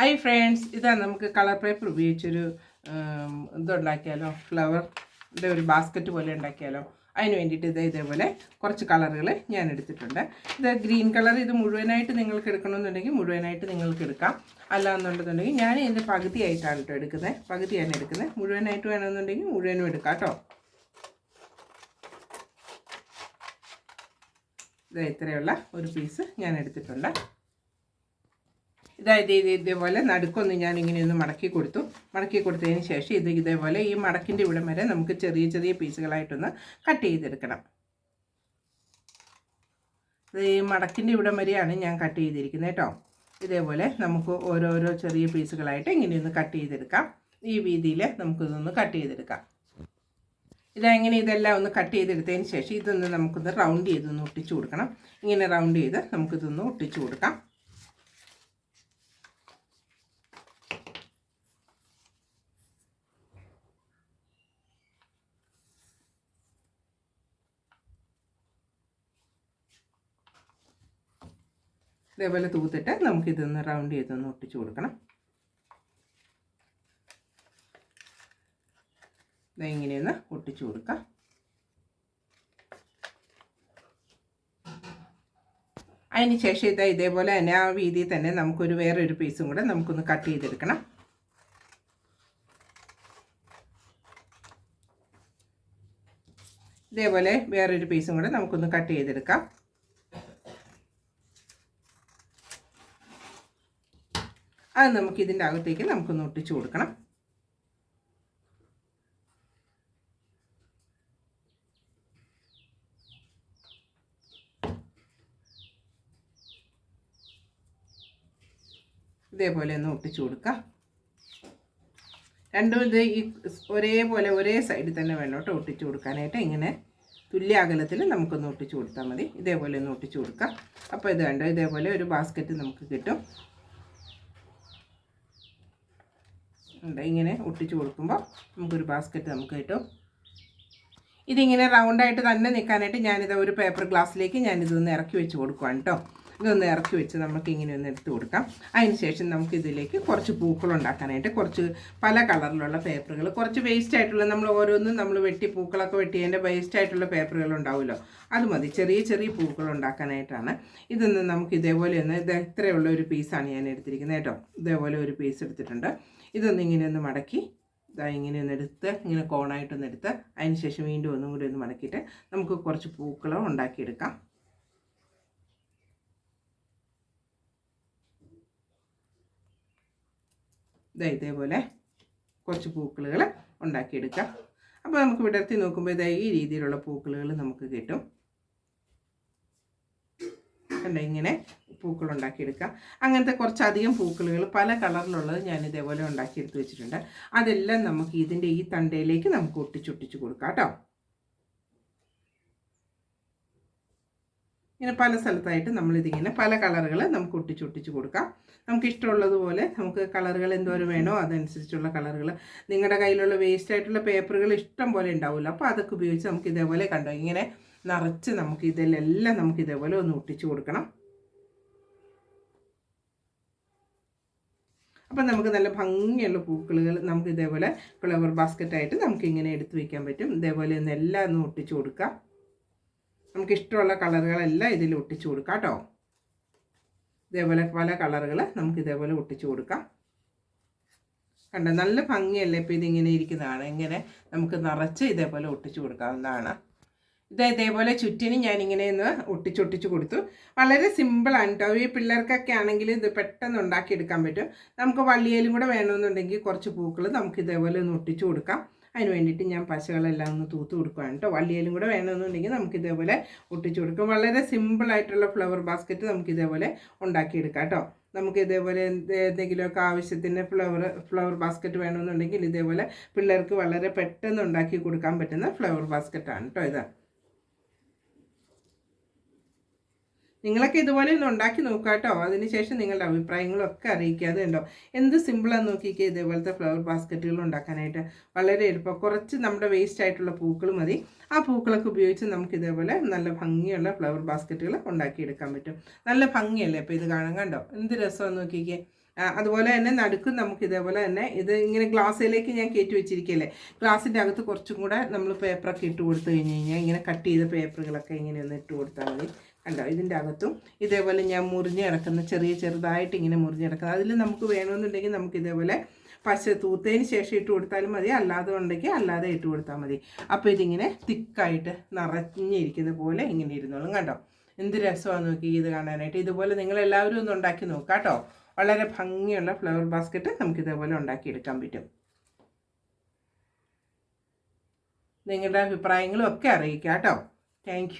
Hi friends ഇതാ നമുക്ക് colour paper ഉപയോഗിച്ചൊരു ഇതുണ്ടാക്കിയാലോ? ഫ്ലവറിന്റെ ഒരു ബാസ്ക്കറ്റ് പോലെ ഉണ്ടാക്കിയാലോ? അതിന് വേണ്ടിയിട്ട് ഇതേ ഇതേപോലെ കുറച്ച് കളറുകൾ ഞാൻ എടുത്തിട്ടുണ്ട്. ഇത് ഗ്രീൻ കളർ ഇത് മുഴുവനായിട്ട് നിങ്ങൾക്ക് എടുക്കണമെന്നുണ്ടെങ്കിൽ മുഴുവനായിട്ട് നിങ്ങൾക്ക് എടുക്കാം. അല്ല എന്നുണ്ടെന്നുണ്ടെങ്കിൽ ഞാൻ ഇതിന്റെ പകുതിയായിട്ടാണ് കേട്ടോ എടുക്കുന്നത്. പകുതിയാണ് എടുക്കുന്നത്. മുഴുവനായിട്ട് വേണമെന്നുണ്ടെങ്കിൽ മുഴുവനും എടുക്കാം കേട്ടോ ഇത് ഇത്രയുള്ള ഒരു പീസ് ഞാൻ എടുത്തിട്ടുണ്ട്. ഇതായത് ഇത് ഇതേപോലെ നടുക്കൊന്ന് ഞാൻ ഇങ്ങനെ ഒന്ന് മടക്കി കൊടുത്തു. മടക്കി കൊടുത്തതിന് ശേഷം ഇത് ഇതേപോലെ ഈ മടക്കിന്റെ ഇവിടം വരെ നമുക്ക് ചെറിയ ചെറിയ പീസുകളായിട്ടൊന്ന് കട്ട് ചെയ്തെടുക്കണം. ഇത് ഈ മടക്കിന്റെ ഇവിടം വരെയാണ് ഞാൻ കട്ട് ചെയ്തിരിക്കുന്നത് കേട്ടോ. ഇതേപോലെ നമുക്ക് ഓരോരോ ചെറിയ പീസുകളായിട്ട് ഇങ്ങനെയൊന്ന് കട്ട് ചെയ്തെടുക്കാം. ഈ വീതിയിൽ നമുക്കിതൊന്ന് കട്ട് ചെയ്തെടുക്കാം. ഇതെങ്ങനെ ഇതെല്ലാം ഒന്ന് കട്ട് ചെയ്തെടുത്തതിന് ശേഷം ഇതൊന്ന് നമുക്കൊന്ന് റൗണ്ട് ചെയ്തൊന്ന് ഒട്ടിച്ചു കൊടുക്കണം. ഇങ്ങനെ റൗണ്ട് ചെയ്ത് നമുക്കിതൊന്ന് ഒട്ടിച്ചു കൊടുക്കാം. ഇതേപോലെ തൂത്തിട്ട് നമുക്കിതൊന്ന് റൗണ്ട് ചെയ്തൊന്ന് ഒട്ടിച്ചു കൊടുക്കണം. ഇങ്ങനെയൊന്ന് ഒട്ടിച്ചു കൊടുക്കാം. അതിന് ശേഷം ഇതാ ഇതേപോലെ തന്നെ ആ വീതിയിൽ തന്നെ നമുക്കൊരു വേറെ ഒരു പീസും കൂടെ നമുക്കൊന്ന് കട്ട് ചെയ്തെടുക്കണം. ഇതേപോലെ വേറൊരു പീസും കൂടെ നമുക്കൊന്ന് കട്ട് ചെയ്തെടുക്കാം. അത് നമുക്ക് ഇതിന്റെ അകത്തേക്ക് നമുക്കൊന്ന് ഒട്ടിച്ചു കൊടുക്കണം. ഇതേപോലെ ഒന്ന് ഒട്ടിച്ചു കൊടുക്കാം. രണ്ടും ഇത് ഈ ഒരേപോലെ ഒരേ സൈഡിൽ തന്നെ വേണം കേട്ടോ ഒട്ടിച്ചു കൊടുക്കാനായിട്ട്. ഇങ്ങനെ തുല്യ അകലത്തിൽ നമുക്കൊന്ന് ഒട്ടിച്ചു കൊടുത്താൽ മതി. ഇതേപോലെ ഒന്ന് ഒട്ടിച്ചു കൊടുക്കാം. അപ്പോൾ ഇത് കണ്ടോ? ഇതേപോലെ ഒരു ബാസ്ക്കറ്റ് നമുക്ക് കിട്ടും. ഇങ്ങനെ ഒട്ടിച്ചു കൊടുക്കുമ്പോൾ നമുക്കൊരു ബാസ്ക്കറ്റ് നമുക്ക് കിട്ടും. ഇതിങ്ങനെ റൗണ്ടായിട്ട് തന്നെ നിൽക്കാനായിട്ട് ഞാനിത് ഒരു പേപ്പർ ഗ്ലാസ്സിലേക്ക് ഞാനിതൊന്ന് ഇറക്കി വെച്ച് കൊടുക്കുവാണ് കേട്ടോ ഇതൊന്ന് ഇറക്കി വെച്ച് നമുക്ക് ഇങ്ങനെ ഒന്ന് എടുത്ത് കൊടുക്കാം. അതിന് ശേഷം നമുക്ക് ഇതിലേക്ക് കുറച്ച് പൂക്കൾ ഉണ്ടാക്കാനായിട്ട് കുറച്ച് പല കളറിലുള്ള പേപ്പറുകൾ കുറച്ച് വേസ്റ്റ് ആയിട്ടുള്ള നമ്മൾ ഓരോന്നും നമ്മൾ വെട്ടി പൂക്കളൊക്കെ വെട്ടി അതിന്റെ വേസ്റ്റ് ആയിട്ടുള്ള പേപ്പറുകൾ ഉണ്ടാവുമല്ലോ. അത് മതി. ചെറിയ ചെറിയ പൂക്കൾ ഉണ്ടാക്കാനായിട്ടാണ്. ഇതൊന്ന് നമുക്ക് ഇതേപോലെ ഒന്ന് ഇത് ഇത്രയുള്ള ഒരു പീസാണ് ഞാൻ എടുത്തിരിക്കുന്നത് കേട്ടോ. ഇതേപോലെ ഒരു പീസ് എടുത്തിട്ടുണ്ട്. ഇതൊന്ന് ഇങ്ങനെ ഒന്ന് മടക്കി. ഇതാ ഇങ്ങനെ ഒന്ന് എടുത്ത് ഇങ്ങനെ കോണായിട്ടൊന്ന് എടുത്ത് അതിന് ശേഷം വീണ്ടും ഒന്നും കൂടി ഒന്ന് മടക്കിയിട്ട് നമുക്ക് കുറച്ച് പൂക്കളോ ഉണ്ടാക്കിയെടുക്കാം. ഇതാ ഇതേപോലെ കുറച്ച് പൂക്കളുകൾ ഉണ്ടാക്കിയെടുക്കാം. അപ്പോൾ നമുക്ക് വിടർത്തി നോക്കുമ്പോൾ ഇതാ ഈ രീതിയിലുള്ള പൂക്കളുകൾ നമുക്ക് കിട്ടും. കണ്ട ഇങ്ങനെ പൂക്കൾ ഉണ്ടാക്കിയെടുക്കാം അങ്ങനത്തെ കുറച്ചധികം പൂക്കളുകൾ പല കളറിലുള്ളത് ഞാൻ ഇതേപോലെ ഉണ്ടാക്കിയെടുത്ത് വെച്ചിട്ടുണ്ട്. അതെല്ലാം നമുക്ക് ഇതിന്റെ ഈ തണ്ടയിലേക്ക് നമുക്ക് ഒട്ടിച്ചൊട്ടിച്ച് കൊടുക്കാം കേട്ടോ. ഇങ്ങനെ പല സ്ഥലത്തായിട്ട് നമ്മളിതിങ്ങനെ പല കളറുകൾ നമുക്ക് ഒട്ടിച്ചൊട്ടിച്ച് കൊടുക്കാം. നമുക്ക് ഇഷ്ടമുള്ളതുപോലെ നമുക്ക് കളറുകൾ എന്തോരം വേണോ അതനുസരിച്ചുള്ള കളറുകൾ. നിങ്ങളുടെ കയ്യിലുള്ള വേസ്റ്റ് ആയിട്ടുള്ള പേപ്പറുകൾ ഇഷ്ടം പോലെ ഉണ്ടാവില്ല. അപ്പോൾ അതൊക്കെ ഉപയോഗിച്ച് നമുക്ക് ഇതേപോലെ കണ്ടോ? ഇങ്ങനെ നിറച്ച് നമുക്ക് ഇതിലെല്ലാം നമുക്ക് ഇതേപോലെ ഒന്ന് ഒട്ടിച്ച് കൊടുക്കണം. അപ്പം നമുക്ക് നല്ല ഭംഗിയുള്ള പൂക്കളുകൾ നമുക്ക് ഇതേപോലെ ഫ്ലവർ ബാസ്ക്കറ്റായിട്ട് നമുക്ക് ഇങ്ങനെ എടുത്തു വയ്ക്കാൻ പറ്റും. ഇതേപോലെ ഒന്ന് എല്ലാം ഒന്ന് ഒട്ടിച്ചു കൊടുക്കാം. നമുക്ക് ഇഷ്ടമുള്ള കളറുകളെല്ലാം ഇതിൽ ഒട്ടിച്ചു കൊടുക്കാം കേട്ടോ. ഇതേപോലെ പല കളറുകൾ നമുക്ക് ഇതേപോലെ ഒട്ടിച്ചു കൊടുക്കാം. കണ്ടോ? നല്ല ഭംഗിയല്ലേ ഇപ്പോൾ ഇതിങ്ങനെ ഇരിക്കുന്നതാണ്. ഇങ്ങനെ നമുക്ക് നിറച്ച് ഇതേപോലെ ഒട്ടിച്ചു കൊടുക്കാവുന്നതാണ്. ഇത് ഇതേപോലെ ഞാൻ ഞാനിങ്ങനെ ഒന്ന് ഒട്ടിച്ചൊട്ടിച്ച് കൊടുത്തു. വളരെ സിമ്പിളാണ് കേട്ടോ ഈ പിള്ളേർക്കൊക്കെ ആണെങ്കിൽ ഇത് പെട്ടെന്ന് ഉണ്ടാക്കിയെടുക്കാൻ പറ്റും. നമുക്ക് വള്ളിയേലും കൂടെ വേണമെന്നുണ്ടെങ്കിൽ കുറച്ച് പൂക്കൾ നമുക്ക് ഇതേപോലെ ഒന്ന് ഒട്ടിച്ചു കൊടുക്കാം. അതിന് വേണ്ടിയിട്ട് ഞാൻ പശകളെല്ലാം ഒന്ന് തൂത്ത് കൊടുക്കുകയാണ് കേട്ടോ വള്ളിയേലും കൂടെ വേണമെന്നുണ്ടെങ്കിൽ നമുക്ക് ഇതേപോലെ ഒട്ടിച്ചു കൊടുക്കാം. വളരെ സിമ്പിളായിട്ടുള്ള ഫ്ലവർ ബാസ്ക്കറ്റ് നമുക്ക് ഇതേപോലെ ഉണ്ടാക്കിയെടുക്കാം കേട്ടോ നമുക്ക് ഇതേപോലെ എന്ത് എന്തെങ്കിലുമൊക്കെ ആവശ്യത്തിന് ഫ്ലവർ ഫ്ലവർ ബാസ്ക്കറ്റ് വേണമെന്നുണ്ടെങ്കിൽ ഇതേപോലെ പിള്ളേർക്ക് വളരെ പെട്ടെന്ന് ഉണ്ടാക്കി കൊടുക്കാൻ പറ്റുന്ന ഫ്ലവർ ബാസ്ക്കറ്റാണ് കേട്ടോ ഇത്. നിങ്ങളൊക്കെ ഇതുപോലെ ഒന്ന് ഉണ്ടാക്കി നോക്കുക കേട്ടോ. അതിനുശേഷം നിങ്ങളുടെ അഭിപ്രായങ്ങളൊക്കെ അറിയിക്കുക. അത് കണ്ടോ? എന്ത് സിമ്പിളാണ് നോക്കിക്കുക ഇതേപോലത്തെ ഫ്ലവർ ബാസ്ക്കറ്റുകൾ ഉണ്ടാക്കാനായിട്ട് വളരെ എളുപ്പം. കുറച്ച് നമ്മുടെ വേസ്റ്റ് ആയിട്ടുള്ള പൂക്കൾ മതി. ആ പൂക്കളൊക്കെ ഉപയോഗിച്ച് നമുക്ക് ഇതേപോലെ നല്ല ഭംഗിയുള്ള ഫ്ലവർ ബാസ്ക്കറ്റുകൾ ഉണ്ടാക്കിയെടുക്കാൻ പറ്റും. നല്ല ഭംഗിയല്ലേ? അപ്പോൾ ഇത് കാണാൻ കണ്ടോ? എന്ത് രസമാണ് നോക്കിക്കേ. അതുപോലെ തന്നെ നടുക്കും നമുക്ക് ഇതേപോലെ തന്നെ ഇത് ഇങ്ങനെ ഗ്ലാസ്സിലേക്ക് ഞാൻ കയറ്റി വെച്ചിരിക്കല്ലേ ഗ്ലാസിന്റെ അകത്ത് കുറച്ചും കൂടെ നമ്മൾ പേപ്പറൊക്കെ ഇട്ട് കൊടുത്തു കഴിഞ്ഞ് കഴിഞ്ഞാൽ ഇങ്ങനെ കട്ട് ചെയ്ത പേപ്പറുകളൊക്കെ ഇങ്ങനെ ഒന്ന് ഇട്ട് കൊടുത്താൽ മതി. കണ്ടോ? ഇതിന്റെ അകത്തും ഇതേപോലെ ഞാൻ മുറിഞ്ഞ് കിടക്കുന്ന ചെറിയ ചെറുതായിട്ട് ഇങ്ങനെ മുറിഞ്ഞ് കിടക്കുന്നത്. അതിൽ നമുക്ക് വേണമെന്നുണ്ടെങ്കിൽ നമുക്ക് ഇതേപോലെ പശ തൂത്തതിന് ശേഷം ഇട്ട് കൊടുത്താലും മതി. അല്ലാതെ ഉണ്ടെങ്കിൽ അല്ലാതെ ഇട്ട് കൊടുത്താൽ മതി. അപ്പോൾ ഇതിങ്ങനെ തിക്കായിട്ട് നിറഞ്ഞിരിക്കുന്ന പോലെ ഇങ്ങനെ ഇരുന്നോളും കണ്ടോ? എന്ത് രസമാണ് നോക്കി ഇത് കാണാനായിട്ട്. ഇതുപോലെ നിങ്ങൾ എല്ലാവരും ഒന്ന് ഉണ്ടാക്കി നോക്കാം കേട്ടോ. വളരെ ഭംഗിയുള്ള ഫ്ലവർ ബാസ്ക്കറ്റ് നമുക്ക് ഇതേപോലെ ഉണ്ടാക്കിയെടുക്കാൻ പറ്റും. നിങ്ങളുടെ അഭിപ്രായങ്ങളും ഒക്കെ അറിയിക്കാം കേട്ടോ. താങ്ക്